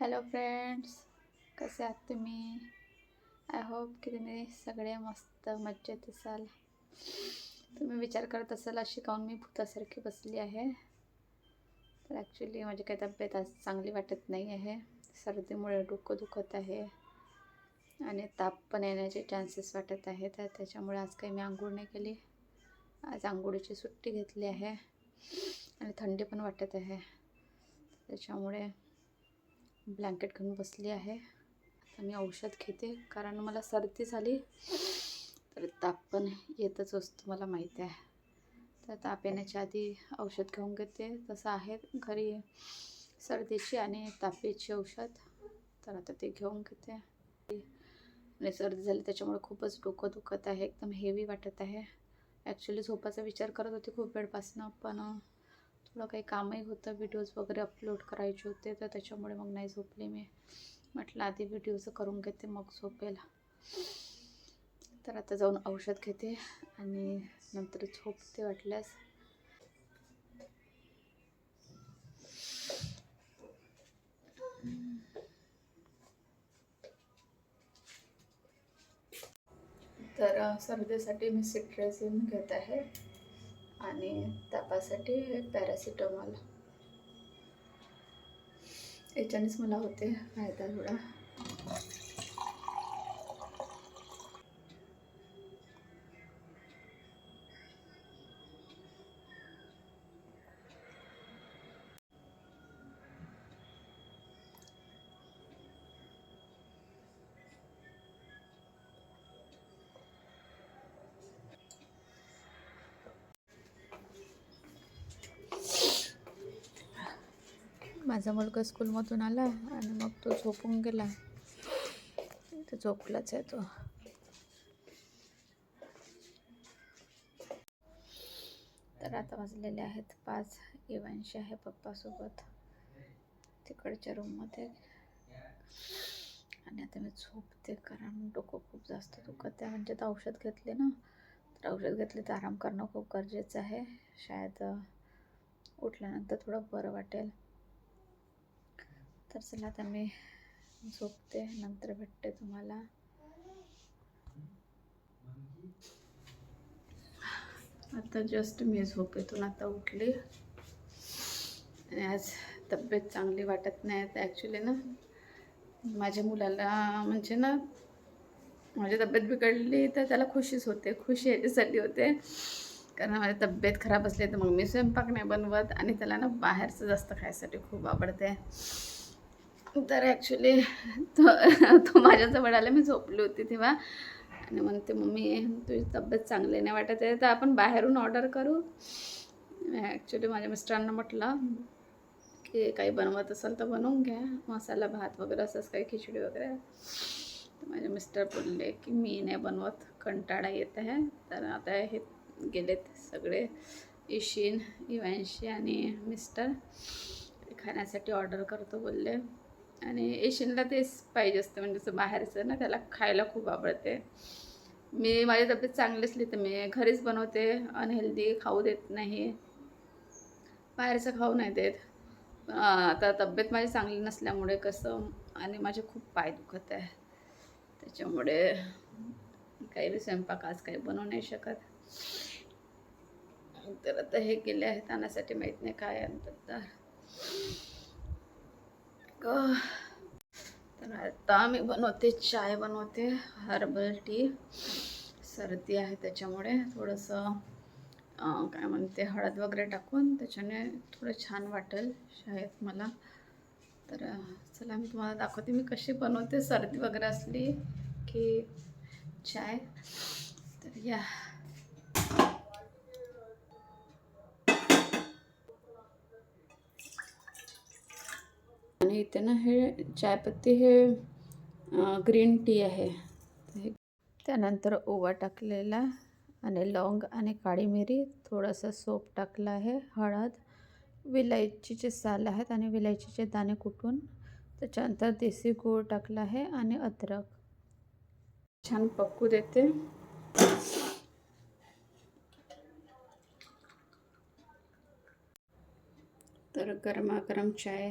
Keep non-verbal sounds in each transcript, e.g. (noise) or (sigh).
Hello friends कसे आहात तुम्ही? आय होप की तुम्ही सगळे मस्त मज्जेत असाल. तुम्ही विचार करत असाल अशी काऊन मी भूतासारखी बसली आहे? तर ॲक्च्युली माझी काही तब्येत आज चांगली वाटत नाही आहे. सर्दीमुळे डोकं दुखत आहे. आणि ताप पण येण्याचे चान्सेस वाटत आहे तर त्याच्यामुळे आज काही मी आंघोळ नाही केली. आज आंघोळीची सुट्टी घेतली आहे. आणि थंडी पण वाटत आहे. त्याच्यामुळे ब्लँकेट घेऊन बसली आहे. मी औषध घेते कारण मला सर्दी झाली. तर ताप पण येतच असतो मला माहिती आहे. तर ताप येण्याच्या आधी औषध घेऊन घेते. तसं आहे घरी सर्दीची आणि तापेची औषध. तर आता ते घेऊन घेते. आणि सर्दी झाली त्याच्यामुळे खूपच डोकं दुखत आहे एकदम हेवी वाटत आहे. ॲक्च्युली झोपाचा विचार करत होते खूप वेळपासनं पण थोडं काही कामही होतं व्हिडिओज वगैरे अपलोड करायचे होते तर त्याच्यामुळे मग नाही झोपले मी. म्हटलं आधी व्हिडिओज करून घेते मग झोपेल. तर आता जाऊन औषध घेते आणि नंतर झोपते वाटल्यास. तर सर्दीसाठी मी सिट्रेझिन घेत आहे. आणि तापासाठी पॅरासिटामॉल. याच्यानेच मला होते फायदा थोडा माझा मुलगा स्कूलमधून आला आणि मग तो झोपून गेला. तो झोपलाच आहे तो. तर आता वाजलेले आहेत पाच. इवांशी आहे पप्पासोबत. तिकडच्या रूममध्ये. आणि आता मी झोपते कारण डोकं खूप जास्त दुखत आहे. म्हणजे तर औषध घेतले ना. तर औषध घेतले तर आराम करणं खूप गरजेचं आहे. शायद उठल्यानंतर थोडं बरं वाटेल. तर चला आता मी झोपते नंतर भेटते तुम्हाला. आता जस्ट मी झोपेतून आता उठली. आणि आज तब्येत चांगली वाटत नाही तर ॲक्च्युली ना. माझ्या मुलाला म्हणजे ना माझी तब्येत बिघडली तर त्याला खुशीच होते खुशी याच्यासाठी होते. कारण माझी तब्येत खराब असली तर मग मी स्वयंपाक नाही बनवत आणि त्याला ना बाहेरचं जास्त खायसाठी खूप आवडते. तर ॲक्च्युली तो तो माझ्याजवळ आला. मी झोपली होती तेव्हा. आणि म्हणते मम्मी तुझी तब्येत चांगली नाही वाटत आहे तर आपण बाहेरून ऑर्डर करू. ॲक्च्युली माझ्या मिस्टरांना म्हटलं की काही बनवत असेल तर बनवून घ्या. मसाला भात वगैरे असंच काही खिचडी वगैरे. तर माझे मिस्टर बोलले की मी नाही बनवत. कंटाळा येत आहे. तर आता हे गेलेत सगळे इशिन इवांशी आणि मिस्टर. खाण्यासाठी ऑर्डर करतो बोलले. आणि एशियनला तेच पाहिजे असतं म्हणजे असं बाहेरचं ना त्याला खायला खूप आवडते. मी माझी तब्येत चांगली असली तर मी घरीच बनवते अनहेल्दी खाऊ देत नाही. बाहेरचं खाऊ नाही देत. आता तब्येत माझी चांगली नसल्यामुळे कसं आणि माझे खूप पाय दुखत आहे. त्याच्यामुळे काही बी स्वयंपाक आज काही बनवू नाही शकत. तर आता हे गेले आहेत आणण्यासाठी माहीत नाही काय आणतात तर ग- तर आता मी बनवते चाय बनवते हर्बल टी सर्दी आहे त्याच्यामुळे थोडंसं काय म्हणते हळद वगैरे टाकून त्याच्याने थोडं छान वाटेल शाळेत मला. तर चला मी तुम्हाला दाखवते मी कशी बनवते सर्दी वगैरे असली की चाय. तर या. आणि इथे ना हे चायपत्ती हे ग्रीन टी आहे. त्यानंतर ओवा टाकलेला आणि लवंग आणि काळी मिरी थोडंसं सोप टाकलं आहे हळद विलायचीचे साल आहेत आणि विलायचीचे दाणे कुटून. त्याच्यानंतर देसी गूळ टाकला आहे आणि अद्रक. छान पक्कू देते. तर गरमागरम चाय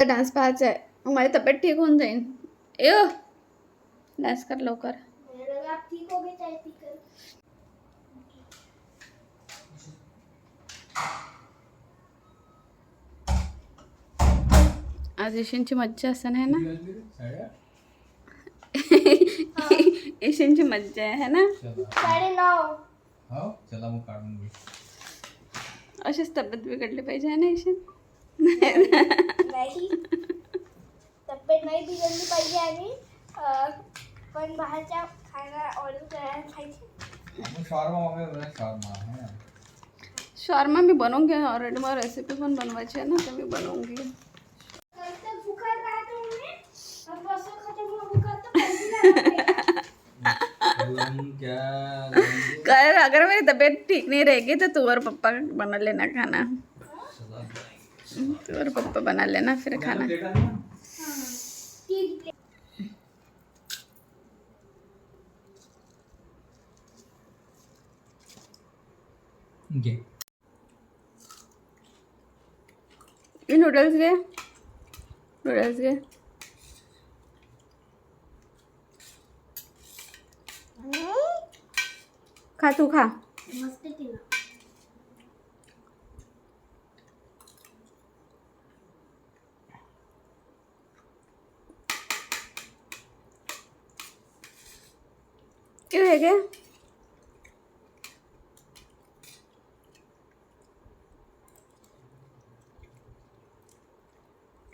ऐ डान्स पाहायचा आहे मग माझी तब्येत ठीक होऊन जाईल ए डान्स कर लवकर. मेरे लगा आप ठीक हो गए चाय पीकर आज यशींची मज्जा असं आहे ना? साड्या यशींची मज्जा आहे है ना? चला साढ़े नौ हो चला मग काढून घे अशीच तब्येत बिघडली पाहिजे है ना यशीन (laughs) नाही तब्येत नाही बिघडली पाहिजे आणि अं, पण बाहेरच्या खायला ऑर्डर करायला खायची आपण शॉर्मा वगैरे शॉर्मा है। ना शॉर्मा मी बनवून घे ऑलरेडी मला रेसिपी पण बनवायची आहे ना तर मी बनवून घे तर भुखार राहतो मी आणि बसून खाते मग भुखार तर पाहिजे ना. लंग क्या? लंग कर अगर मेरी तबीयत ठीक नहीं रहेगी तो तू और पप्पा बना लेना खाना। चला तू और पप्पा बना लेना फिर खाना। ये। नूडल्स घे नूडल्स घे खा तू खा। मस्त है क्या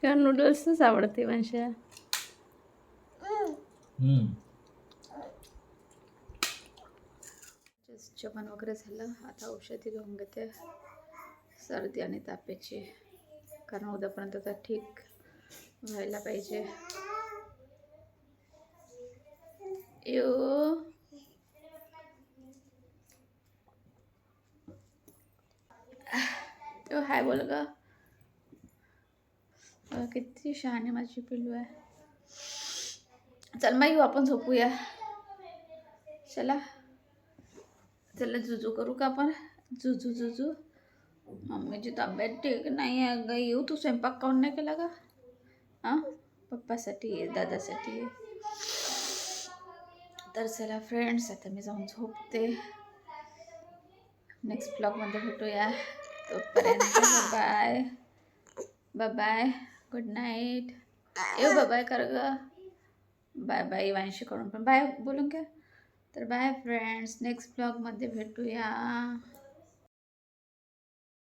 क्या नूडल्सच आवडते म्हणजे जेवण वगैरे झालं. आता औषधी घेऊन घेते. सर्दी आणि तापाची. कारण उद्यापर्यंत तर ठीक व्हायला पाहिजे. यो. तो हाय बोल ग. अ, किती शहाणी माझी पिल्लू आहे. चल मग येऊ आपण झोपूया. चला. चला जुजू करू का आपण? जुजू जुजू. मम्मीची तब्येत ठीक नाही आहे ग येऊ तू स्वयंपाक काऊन नाही केला का हां पप्पासाठी ये दादासाठी ये. तर चला फ्रेंड्स आता मी जाऊन झोपते. नेक्स्ट ब्लॉगमध्ये भेटूया. तोपर्यंत bye bye bye good night येऊ बाय कर ग. बाय बाय इवांशीकडून पण बाय बोलून घ्या तर बाय फ्रेंड्स नेक्स्ट ब्लॉगमध्ये भेटूया.